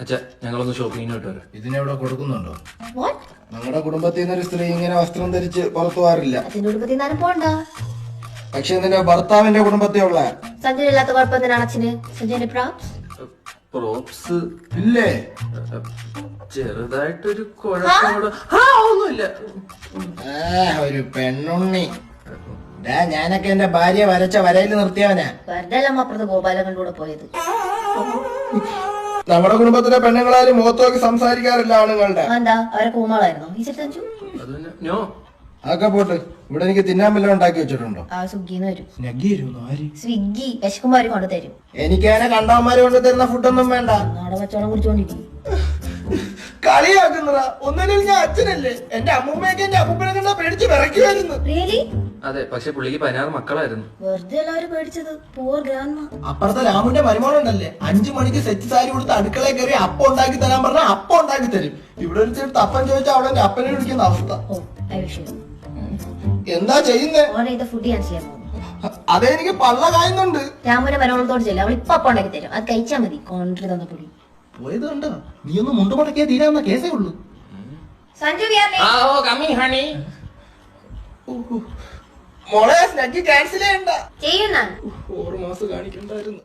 അച്ഛാ ഞങ്ങളൊന്ന് ഷോപ്പിങ്ങിന് വിട്ടു ഇതിനെവിടെ കൊടുക്കുന്നുണ്ടോ? വാട്ട് നമ്മുടെ കുടുംബത്തിൽ നിന്നൊരു സ്ത്രീ ഇങ്ങനെ വസ്ത്രം ധരിച്ച് പുറത്തു പോകാറില്ല. അതിന്റെ കുടുംബത്തിൽ നിന്നാലും പോണ്ട. പക്ഷെ നിന്റെ ഭർത്താവിന്റെ കുടുംബത്തെ ഉള്ള? സഞ്ജയ് ഇല്ലാത്ത കുഴപ്പം എന്തിനാണ് അച്ഛന്? സഞ്ജയന്റെ പ്രാപ്സ് പ്രോപ്സ് ഇല്ലേ? ചെറുതായിട്ടൊരു കുഴപ്പമോട് ആ ഒന്നുമില്ല. ആ ഒരു പെണ്ണുണ്ണി. ഡാ ഞാനൊക്കെ എന്റെ ഭാര്യ വരച്ച വരയിൽ നിർത്തിയവനാ. വെറുതെ അപ്പുറത്ത് ഗോപാലകന്റെ കൂടെ പോയത്. നമ്മുടെ കുടുംബത്തിലെ പെണ്ണുങ്ങളാരും മുഖത്ത് നോക്കി സംസാരിക്കാറില്ല ആണുങ്ങളുടെ. എന്താ അവരെ കൂമാളായിരുന്നോ? ഈ സെറ്റ് സഞ്ജു നോ. അതൊക്കെ പോട്ട്. ഇവിടെ എനിക്ക് തിന്നാൻ വല്ലതും ഉണ്ടാക്കി വെച്ചിട്ടുണ്ടോ? ആ സ്വിഗ്ഗിന്ന് വരും. സ്വിഗ്ഗി വിശക്കുമ്പോ കൊണ്ട് തരും. എനിക്ക് അങ്ങനെ കണ്ടവന്മാര് കൊണ്ട് തരുന്ന ഫുഡൊന്നും വേണ്ട. കച്ചവടം കുടിച്ചോണ്ടിരിക്കും. കളിയാക്കുന്നതാ ഒന്നിനും ഞാൻ അച്ഛനല്ലേ? എന്റെ അമ്മൂമ്മയൊക്കെ എന്റെ അപ്പൂപ്പനെ കണ്ടാ റിയലി അതെ പക്ഷെ പുള്ളിക്ക് പതിനാറ് മക്കളായിരുന്നു. വെറുതെ എല്ലാവരും പേടിച്ചത്. പോർ ഗ്രാൻഡ് അപ്പുറത്തെ രാമുന്റെ മരുമോളുണ്ടല്ലേ അഞ്ചു മണിക്ക് സെറ്റ് സാരി കൊടുത്ത് അടുക്കളയിൽ കയറി അപ്പം ഉണ്ടാക്കി തരാൻ പറഞ്ഞാൽ അപ്പം ഉണ്ടാക്കി തരും. ഇവിടെ ഒരു ചെറുത്ത് അപ്പം ചോദിച്ചാൽ അവിടെ എന്റെ അപ്പനെ വിളിക്കുന്ന അവസ്ഥ. എന്താ ചെയ്യുന്നേ? ഫുഡ് ഞാൻ ചെയ്യാൻ അതെ എനിക്ക് പള്ള കായുന്നുണ്ട്. രാമുന്റെ മരുമോളത്തോട് ചെല്ലു. അവൾ ഇപ്പൊ അപ്പം ഉണ്ടാക്കി തരും. അത് കഴിച്ചാൽ മതി. കോൺട്രി തന്ന പൊടി പോയത് കണ്ടോ? നീ ഒന്ന് മുണ്ടുമുടക്കിയാ തീരാവുന്ന കേസേ ഉള്ളൂ. സഞ്ജു ഓ കമ്മിങ് ഹണി മോളെ സ്നഗ് ക്യാൻസൽ ചെയ്യണ്ട. ചെയ്യുന്ന ഓറ് മാസം കാണിക്കണ്ടായിരുന്നു.